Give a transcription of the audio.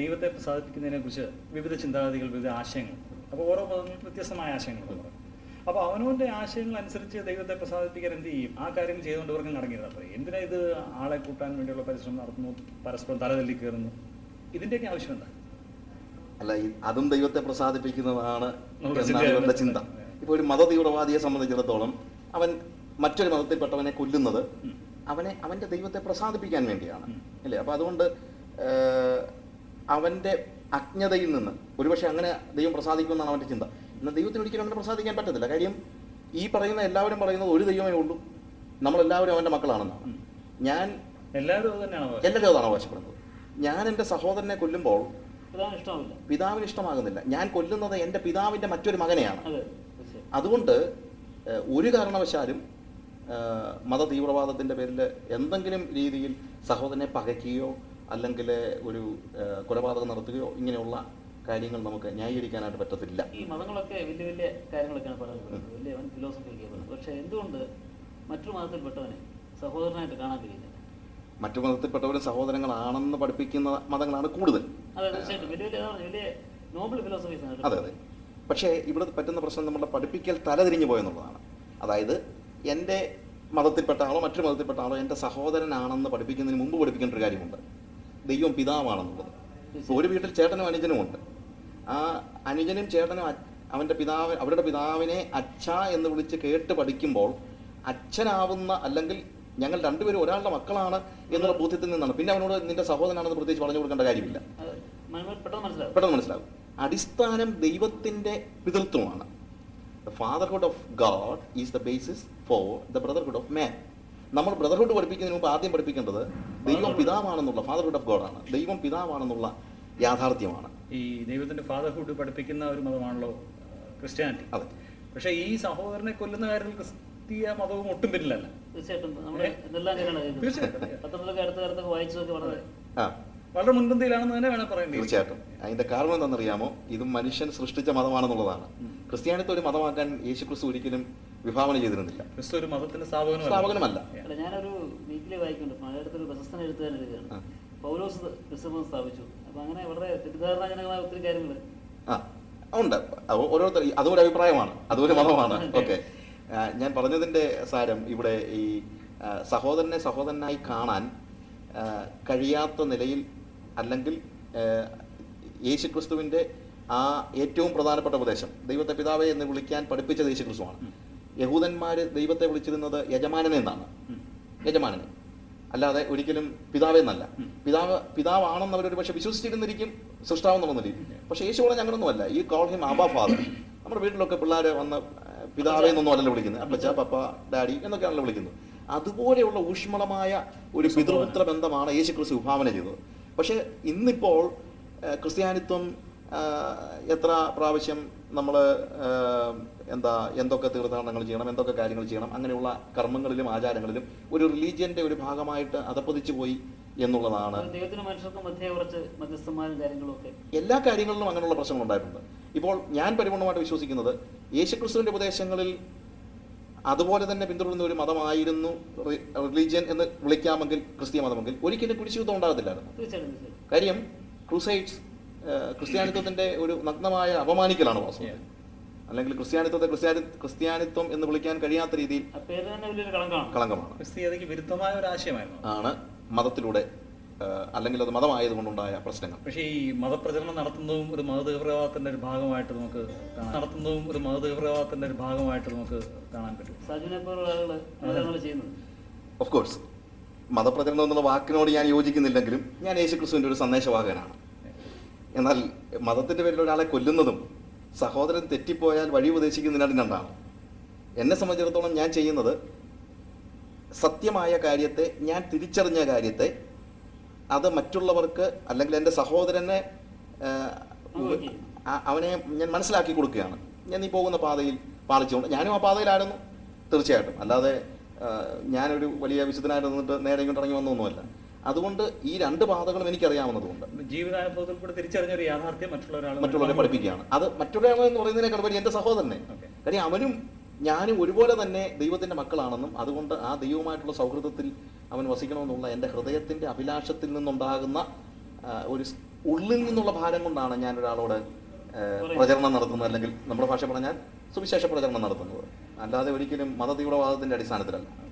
ദൈവത്തെ പ്രസാദിപ്പിക്കുന്നതിനെ കുറിച്ച് വിവിധ ചിന്താഗതികൾ വിവിധ ആശയങ്ങൾ. അപ്പോൾ ഓരോ പദങ്ങളും വ്യത്യസ്തമായ ആശയങ്ങൾ അപ്പൊ അപ്പോൾ അവനവന്റെ ആശയങ്ങൾ അനുസരിച്ച് ദൈവത്തെ പ്രസാദിപ്പിക്കാൻ എന്ത് ചെയ്യും? ആ കാര്യങ്ങൾ ചെയ്തുകൊണ്ട് ഇവർക്കും നടങ്ങിയത് അപ്പോൾ എന്തിനാ ഇത് ആളെ കൂട്ടാൻ വേണ്ടിയുള്ള പരിശ്രമം നടത്തുന്നു? പരസ്പരം തലതല്ലി കയറുന്നു? ഇതിന്റെയൊക്കെ ആവശ്യം എന്താ? അല്ല അതും ദൈവത്തെ പ്രസാദിപ്പിക്കുന്നതാണ്. ഇവരുടെ ചിന്ത. ഇപ്പോൾ ഒരു മത തീവ്രവാദിയെ സംബന്ധിച്ചിടത്തോളം അവൻ മറ്റൊരു മതത്തിൽപ്പെട്ടവനെ കൊല്ലുന്നത് അവനെ അവന്റെ ദൈവത്തെ പ്രസാദിപ്പിക്കാൻ വേണ്ടിയാണ്. അല്ലേ? അപ്പൊ അതുകൊണ്ട് ഏഹ്, അവന്റെ അജ്ഞതയിൽ നിന്ന്. ഒരുപക്ഷെ അങ്ങനെ ദൈവം പ്രസാദിക്കുമെന്നാണ് അവന്റെ ചിന്ത. എന്നാൽ ദൈവത്തിന് ഒരിക്കലും അങ്ങനെ പ്രസാദിക്കാൻ പറ്റത്തില്ല. കാര്യം ഈ പറയുന്ന എല്ലാവരും പറയുന്നത് ഒരു ദൈവമേ ഉള്ളൂ. നമ്മളെല്ലാവരും അവന്റെ മക്കളാണെന്നാണ്. ഞാൻ എല്ലാവരും. എല്ലാവരും അതാണ് അവകാശപ്പെടുന്നത്. ഞാൻ എന്റെ സഹോദരനെ കൊല്ലുമ്പോൾ പിതാവിന് ഇഷ്ടമാകുന്നില്ല. ഞാൻ കൊല്ലുന്നത് എന്റെ പിതാവിന്റെ മറ്റൊരു മകനെയാണ്. അതുകൊണ്ട് ഒരു കാരണവശാലും മത തീവ്രവാദത്തിന്റെ പേരിൽ എന്തെങ്കിലും രീതിയിൽ സഹോദരനെ പകയ്ക്കുകയോ അല്ലെങ്കിൽ ഒരു കൊലപാതകം നടത്തുകയോ ഇങ്ങനെയുള്ള കാര്യങ്ങൾ നമുക്ക് ന്യായീകരിക്കാനായിട്ട് പറ്റത്തില്ല. ഈ മതങ്ങളൊക്കെ വലിയ വലിയ കാര്യങ്ങളൊക്കെയാണ് പറയുന്നത്. വലിയ ഫിലോസഫി ഒക്കെ പക്ഷെ എന്തുകൊണ്ട് മറ്റു മതത്തിൽപ്പെട്ടവനെ സഹോദരനായിട്ട് കാണാൻ കഴിയുന്നില്ല? മറ്റു മതത്തിൽപ്പെട്ടവരും സഹോദരങ്ങളാണെന്ന് പഠിപ്പിക്കുന്ന മതങ്ങളാണ് കൂടുതൽ. അതെ അതെ പക്ഷേ ഇവിടെ പറ്റുന്ന പ്രശ്നം നമ്മുടെ പഠിപ്പിക്കൽ തലതിരിഞ്ഞു പോയെന്നുള്ളതാണ്. അതായത് എന്റെ മതത്തിൽപ്പെട്ട ആളോ മറ്റൊരു മതത്തിൽപ്പെട്ട ആളോ എന്റെ സഹോദരനാണെന്ന് പഠിപ്പിക്കുന്നതിന് മുമ്പ് പഠിപ്പിക്കേണ്ട ഒരു കാര്യമുണ്ട്. ദൈവം പിതാവാണെന്നുള്ളത്. ഒരു വീട്ടിൽ ചേട്ടനും അനുജനും ഉണ്ട്. ആ അനുജനും ചേട്ടനും അവന്റെ പിതാവ് അവരുടെ പിതാവിനെ അച്ഛ എന്ന് വിളിച്ച് കേട്ട് പഠിക്കുമ്പോൾ അച്ഛനാവുന്ന അല്ലെങ്കിൽ ഞങ്ങൾ രണ്ടുപേരും ഒരാളുടെ മക്കളാണ് എന്നുള്ള ബോധ്യത്തിൽ നിന്നാണ്. പിന്നെ അവനോട് നിന്റെ സഹോദരനാണെന്ന് പ്രത്യേകിച്ച് പറഞ്ഞു കൊടുക്കേണ്ട കാര്യമില്ല. പെട്ടെന്ന് മനസ്സിലാവും. അടിസ്ഥാനം ദൈവത്തിന്റെ പിതൃത്വമാണ്. The fatherhood of God is the basis for the brotherhood of man നമ്മൾ ബ്രദർഹുഡ് പഠിപ്പിക്കുന്നതിന് മുമ്പ് ആദ്യം പഠിപ്പിക്കേണ്ടത് ദൈവം പിതാവാണെന്നുള്ള ഫാദർഹുഡ് ഓഫ് ഗോഡാണ് ദൈവം പിതാവാണെന്നുള്ള യാഥാർത്ഥ്യമാണ്. ഈ ദൈവത്തിന്റെ ഫാദർഹുഡ് പഠിപ്പിക്കുന്ന ഒരു മതമാണല്ലോ ക്രിസ്ത്യാനിറ്റി അതെ. പക്ഷേ ഈ സഹോദരനെ കൊല്ലുന്ന കാര്യത്തിൽ ക്രിസ്തീയ മതവും ഒട്ടും പിന്നിലല്ല. തീർച്ചയായിട്ടും. തീർച്ചയായിട്ടും. വായിച്ചതൊക്കെ വളരെ ആ. വളരെ മുൻപന്തിയിലാണെന്ന് തന്നെ വേണം പറയാൻ തീർച്ചയായിട്ടും. അതിന്റെ കാരണം എന്താണെന്നറിയാമോ? ഇത് മനുഷ്യൻ സൃഷ്ടിച്ച മതമാണെന്നുള്ളതാണ്. ക്രിസ്ത്യാനിത്വം ഒരു മതമാക്കാൻ യേശുക്രിസ്തു ഒരിക്കലും വിഭാവന ചെയ്തിരുന്നില്ല. ക്രിസ്തു ഒരു മതത്തിന്റെ സ്ഥാപകനുമല്ല. ഞാനൊരു വീക്കിലി വായിക്കുന്നുണ്ട്. മലയാളത്തിൽ ഒരു പ്രശസ്തന എഴുത്തുകാരൻ എഴുതുകയാണ് പൗലോസ് ക്രിസ്തുമതം സ്ഥാപിച്ചു. അപ്പൊ അങ്ങനെ വളരെ തെറ്റിദ്ധാരണാജനകമായ ഒത്തിരി കാര്യങ്ങൾ ആ ഉണ്ട്. ഓരോരുത്തർ അതും ഒരു അഭിപ്രായമാണ്. അതും ഒരു മതമാണ്. ഓക്കെ. ഞാൻ പറഞ്ഞതിന്റെ സാരം ഇവിടെ ഈ സഹോദരനെ സഹോദരനായി കാണാൻ കഴിയാത്ത നിലയിൽ അല്ലെങ്കിൽ യേശുക്രിസ്തുവിന്റെ യേശുക്രിസ്തുവിന്റെ ആ ഏറ്റവും പ്രധാനപ്പെട്ട ഉപദേശം ദൈവത്തെ പിതാവെ എന്ന് വിളിക്കാൻ പഠിപ്പിച്ചത് യേശുക്രിസ്തുവാണ്. യഹൂദന്മാർ ദൈവത്തെ വിളിച്ചിരുന്നത് യജമാനനെ എന്നാണ്. യജമാനനെ. അല്ലാതെ ഒരിക്കലും പിതാവെന്നല്ല. പിതാവ് പിതാവാണെന്ന് അവർ പക്ഷെ വിശ്വസിച്ചിരുന്നിരിക്കും സൃഷ്ടാവെന്നുള്ള നിലയിൽ പക്ഷെ യേശു പറഞ്ഞ അങ്ങനൊന്നുമല്ല ഈ കോൾ ഹിം ആബാ ഫാദർ നമ്മുടെ വീട്ടിലൊക്കെ പിള്ളേർ വന്ന് പിതാവേ എന്നൊന്നും അല്ലല്ലോ വിളിക്കുന്നത്. അപ്പച്ച പപ്പ ഡാഡി എന്നൊക്കെയാണല്ലോ വിളിക്കുന്നത്. അതുപോലെയുള്ള ഊഷ്മളമായ ഒരു പിതൃപുത്ര ബന്ധമാണ് യേശു ക്രിസ്തു വിഭാവന ചെയ്തത്. പക്ഷേ ഇന്നിപ്പോൾ ക്രിസ്ത്യാനിത്വം എത്ര പ്രാവശ്യം നമ്മൾ എന്താ എന്തൊക്കെ തീർത്ഥാടനങ്ങൾ ചെയ്യണം എന്തൊക്കെ കാര്യങ്ങൾ ചെയ്യണം അങ്ങനെയുള്ള കർമ്മങ്ങളിലും ആചാരങ്ങളിലും ഒരു റിലീജിയന്റെ ഒരു ഭാഗമായിട്ട് അതപ്പതിച്ചു പോയി എന്നുള്ളതാണ്. എല്ലാ കാര്യങ്ങളിലും അങ്ങനെയുള്ള പ്രശ്നങ്ങൾ ഉണ്ടായിട്ടുണ്ട്. ഇപ്പോൾ ഞാൻ പരിപൂർണമായിട്ട് വിശ്വസിക്കുന്നത് യേശുക്രിസ്തുവിന്റെ ഉപദേശങ്ങളിൽ അതുപോലെ തന്നെ പിന്തുടരുന്ന ഒരു മതമായിരുന്നു റിലീജിയൻ എന്ന് വിളിക്കാമെങ്കിൽ ക്രിസ്തീയ മതമെങ്കിൽ ഒരിക്കലും കുരിശുദ്ധം ഉണ്ടാകത്തില്ലായിരുന്നു. കാര്യം ക്രൂസൈഡ്സ് ക്രിസ്ത്യാനിത്വത്തിന്റെ ഒരു നഗ്നമായ അപമാനിക്കലാണ് വാസ്തവം അല്ലെങ്കിൽ ക്രിസ്ത്യാനിത്വത്തെ ക്രിസ്ത്യാനി ക്രിസ്ത്യാനിത്വം എന്ന് വിളിക്കാൻ കഴിയാത്ത രീതിയിൽ പേര് തന്നെ വലിയൊരു കളങ്കമാണ്. ക്രിസ്തീയതയ്ക്ക് വിരുദ്ധമായ ഒരു ആശയമായിരുന്നു. ആണ് മതത്തിലൂടെ അല്ലെങ്കിൽ അത് മതമായതുകൊണ്ടുണ്ടായ പ്രശ്നങ്ങൾ. പക്ഷേ ഈ മതപ്രചരണം നടത്തുന്നതും ഒരു മതതീവ്രവാദത്തിന്റെ ഒരു ഭാഗമായിട്ട് നമുക്ക് കാണാം നടത്തുന്നതും ഒരു മതതീവ്രവാദത്തിന്റെ ഒരു ഭാഗമായിട്ട് നമുക്ക് കാണാൻ പറ്റും. ഓഫ് കോഴ്സ് മതപ്രചരണം എന്നുള്ള വാക്കിനോട് ഞാൻ യോജിക്കുന്നില്ലെങ്കിലും ഞാൻ യേശുക്രിസ്തുവിന്റെ ഒരു സന്ദേശവാഹകനാണ്. എന്നാൽ മതത്തിന്റെ പേരിൽ ഒരാളെ കൊല്ലുന്നതും സഹോദരൻ തെറ്റിപ്പോയാൽ വഴി ഉപദേശിക്കുന്നതിനാണ് രണ്ടാണ്. എന്നെ സംബന്ധിച്ചിടത്തോളം ഞാൻ ചെയ്യുന്നത് സത്യമായ കാര്യത്തെ ഞാൻ തിരിച്ചറിഞ്ഞ കാര്യത്തെ അത് മറ്റുള്ളവർക്ക് അല്ലെങ്കിൽ എന്റെ സഹോദരനെ അവനെ ഞാൻ മനസ്സിലാക്കി കൊടുക്കുകയാണ്. ഞാൻ നീ പോകുന്ന പാതയിൽ പാലിച്ചുകൊണ്ട് ഞാനും ആ പാതയിലായിരുന്നു തീർച്ചയായിട്ടും. അല്ലാതെ ഞാനൊരു വലിയ വിശുദ്ധനായിട്ട് നിന്നിട്ട് നേരെ ഇങ്ങോട്ട് ഇറങ്ങി വന്നൊന്നുമല്ല. അതുകൊണ്ട് ഈ രണ്ട് പാതകളും എനിക്കറിയാവുന്നതുകൊണ്ട്. ജീവിതാനുഭവത്തിൽ കൂടെ തിരിച്ചറിഞ്ഞ ഒരു യാഥാർത്ഥ്യം മറ്റുള്ള മറ്റുള്ളവരെ പഠിപ്പിക്കുകയാണ്. അത് മറ്റൊരാൾ എന്ന് പറയുന്നതിനേക്കാൾ വലിയ എന്റെ സഹോദരനെ. കാര്യം അവനും ഞാനും ഒരുപോലെ തന്നെ ദൈവത്തിന്റെ മക്കളാണെന്നും അതുകൊണ്ട് ആ ദൈവമായിട്ടുള്ള സൗഹൃദത്തിൽ അവൻ വസിക്കണമെന്നുള്ള എന്റെ ഹൃദയത്തിന്റെ അഭിലാഷത്തിൽ നിന്നുണ്ടാകുന്ന ഒരു ഉള്ളിൽ നിന്നുള്ള ഭാരം കൊണ്ടാണ് ഞാൻ ഒരാളോട്. പ്രചരണം നടത്തുന്നത് അല്ലെങ്കിൽ നമ്മുടെ ഭാഷ പറഞ്ഞാൽ സുവിശേഷ പ്രചരണം നടത്തുന്നത്. അല്ലാതെ ഒരിക്കലും മതതീവ്രവാദത്തിന്റെ അടിസ്ഥാനത്തിലല്ല.